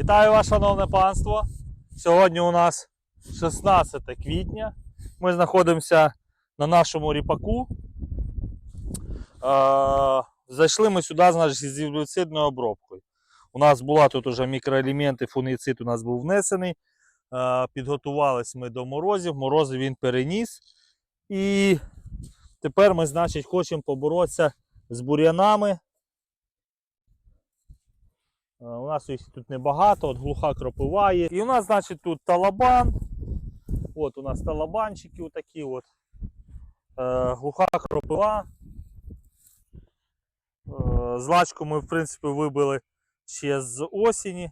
Вітаю вас, шановне панство. Сьогодні у нас 16 квітня. Ми знаходимося на нашому ріпаку. Е, зайшли ми сюди значить, з гербіцидною обробкою. У нас була тут уже мікроелементи, фунгіцид у нас був внесений. Е, підготувались ми до морозів. Морози він переніс. І тепер ми, значить, хочемо поборотися з бур'янами. Е, У нас їх тут небагато, от глуха кропива є. І у нас, значить, тут талабан. От у нас талабанчики отакі от. Е, глуха кропива. Е, злачку ми, в принципі, вибили ще з осені.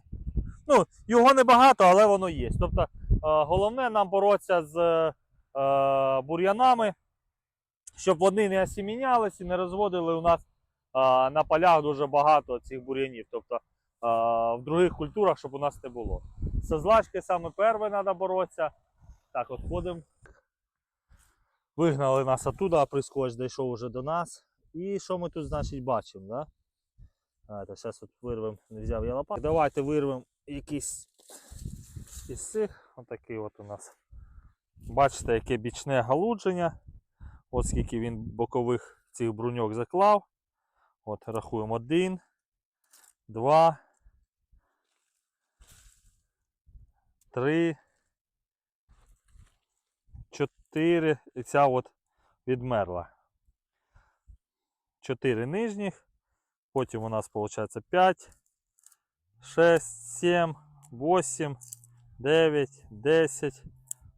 Ну, його небагато, але воно є. Тобто, е, головне нам боротися з е, бур'янами, щоб вони не осімінялись і не розводили у нас е, на полях дуже багато цих бур'янів. Тобто, в других культурах, щоб у нас не було. З злачки саме перше треба боротися. Так, от ходимо. Вигнали нас оттуда, а прискоч дійшов уже до нас. І що ми тут, значить, бачимо? Да? Давайте, зараз от вирвемо, не взяв я лопату. Давайте вирвемо якийсь із цих. Отакий от у нас. Бачите, яке бічне галудження. От скільки він бокових цих бруньок заклав. От рахуємо один, два, три, чотири. І ця от відмерла. Чотири нижніх. Потім у нас виходить 5, 6, 7, 8, 9, 10,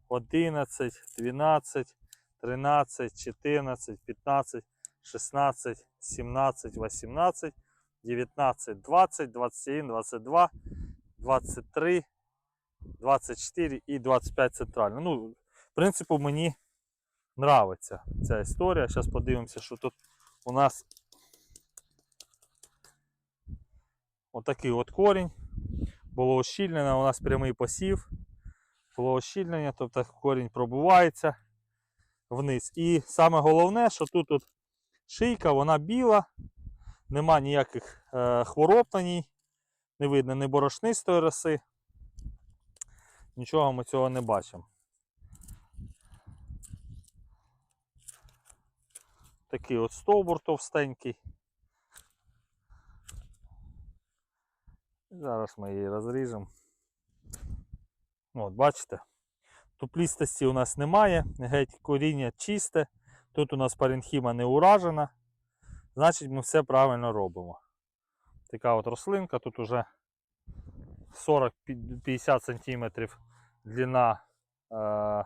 11, 12, 13, 14, 15, 16, 17, 18, 19, 20, 21, 22, 23, 24 і 25 центрально. Ну, в принципі, мені нравиться ця історія. Зараз подивимося, що тут у нас отакий от корінь. Було ощільнено, у нас прямий посів. Було ощільнення, тобто корінь пробувається вниз. І саме головне, що тут от шийка, вона біла, нема ніяких е, хвороб на ній, не видно ні борошнистої роси. Нічого ми цього не бачимо. Такий от стовбур товстенький. Зараз ми її розріжемо. От, бачите? Туплістості у нас немає, геть коріння чисте. Тут у нас паренхіма не уражена. Значить, ми все правильно робимо. Така от рослинка, тут уже 40-50 см длина е,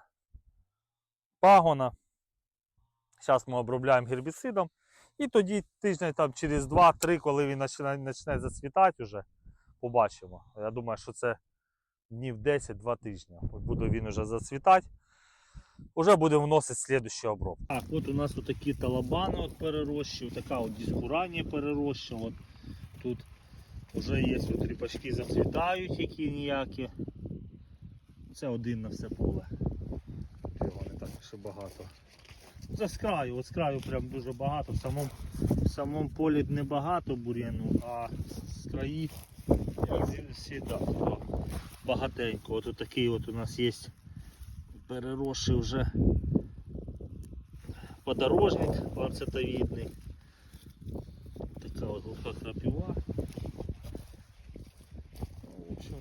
пагона. Зараз ми обробляємо гербіцидом. І тоді тиждень там, через 2-3, коли він почне, зацвітати, вже, побачимо. Я думаю, що це днів 10-2 тижні. Буде він вже зацвітати. Уже будемо вносити слідущу обробку. Так, от у нас такі талабани от перерощі, така от дискурання перероща. От тут вже є от ріпачки зацвітають, які ніякі. Це один на все поле. Його не так ще багато. Це з краю, от з краю прям дуже багато. В самому, в самому полі небагато бур'яну, а з країв, завжди, багатенько. От такий от у нас є переросший вже подорожник ланцетовідний. Така от глуха крапива.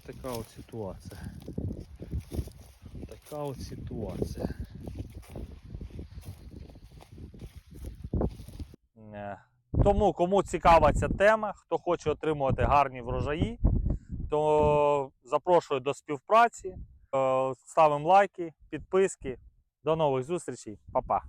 Така от ситуація. Така от ситуація. Е, Тому кому цікава ця тема, хто хоче отримувати гарні врожаї, то запрошую до співпраці. Е, Ставимо лайки, підписки. До нових зустрічей, Па-па.